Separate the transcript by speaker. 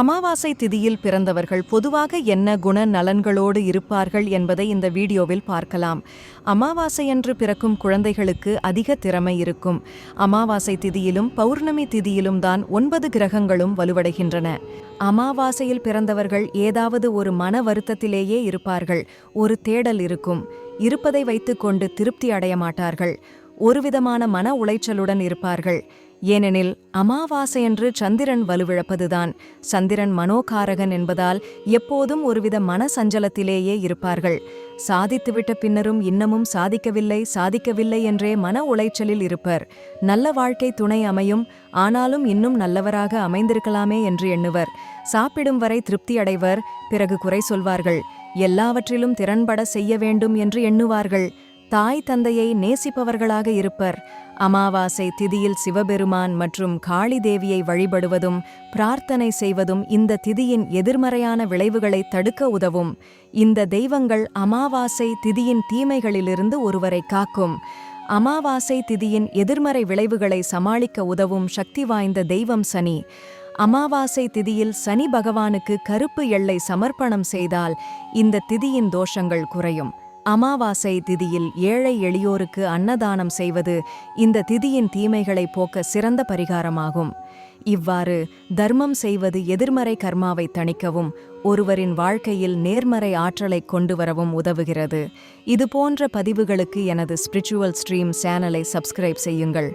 Speaker 1: அமாவாசை திதியில் பிறந்தவர்கள் பொதுவாக என்ன குண நலன்களோடு இருப்பார்கள் என்பதை இந்த வீடியோவில் பார்க்கலாம். அமாவாசையன்று பிறக்கும் குழந்தைகளுக்கு அதிக திறமை இருக்கும். அமாவாசை திதியிலும் பௌர்ணமி திதியிலும் தான் ஒன்பது கிரகங்களும் வலுவடைகின்றன. அமாவாசையில் பிறந்தவர்கள் ஏதாவது ஒரு மன வருத்தத்திலேயே இருப்பார்கள். ஒரு தேடல் இருக்கும். இருப்பதை வைத்துக்கொண்டு திருப்தி அடைய மாட்டார்கள். ஒருவிதமான மன உளைச்சலுடன் இருப்பார்கள். ஏனெனில் அமாவாசையன்று சந்திரன் வலுவிழப்பதுதான். சந்திரன் மனோகாரகன் என்பதால் எப்போதும் ஒருவித மன சஞ்சலத்திலேயே இருப்பார்கள். சாதித்துவிட்ட பின்னரும் இன்னமும் சாதிக்கவில்லை சாதிக்கவில்லை என்றே மன உளைச்சலில் இருப்பர். நல்ல வாழ்க்கை துணை அமையும் ஆனாலும் இன்னும் நல்லவராக அமைந்திருக்கலாமே என்று எண்ணுவர். சாப்பிடும் வரை திருப்தி அடைவர் பிறகு குறை சொல்வார்கள். எல்லாவற்றிலும் திறன்பட செய்ய வேண்டும் என்று எண்ணுவார்கள். தாய் தந்தையை நேசிப்பவர்களாக இருப்பர். அமாவாசை திதியில் சிவபெருமான் மற்றும் காளி தேவியை வழிபடுவதும் பிரார்த்தனை செய்வதும் இந்த திதியின் எதிர்மறையான விளைவுகளை தடுக்க உதவும். இந்த தெய்வங்கள் அமாவாசை திதியின் தீமைகளிலிருந்து ஒருவரை காக்கும். அமாவாசை திதியின் எதிர்மறை விளைவுகளை சமாளிக்க உதவும் சக்தி வாய்ந்த தெய்வம் சனி. அமாவாசை திதியில் சனி பகவானுக்கு கருப்பு எள்ளை சமர்ப்பணம் செய்தால் இந்த திதியின் தோஷங்கள் குறையும். அமாவாசை திதியில் ஏழை எளியோருக்கு அன்னதானம் செய்வது இந்த திதியின் தீமைகளை போக்க சிறந்த பரிகாரமாகும். இவ்வாறு தர்மம் செய்வது எதிர்மறை கர்மாவை தணிக்கவும் ஒருவரின் வாழ்க்கையில் நேர்மறை ஆற்றலை கொண்டு வரவும் உதவுகிறது. இதுபோன்ற பதிவுகளுக்கு எனது ஸ்பிரிச்சுவல் ஸ்ட்ரீம் சேனலை சப்ஸ்கிரைப் செய்யுங்கள்.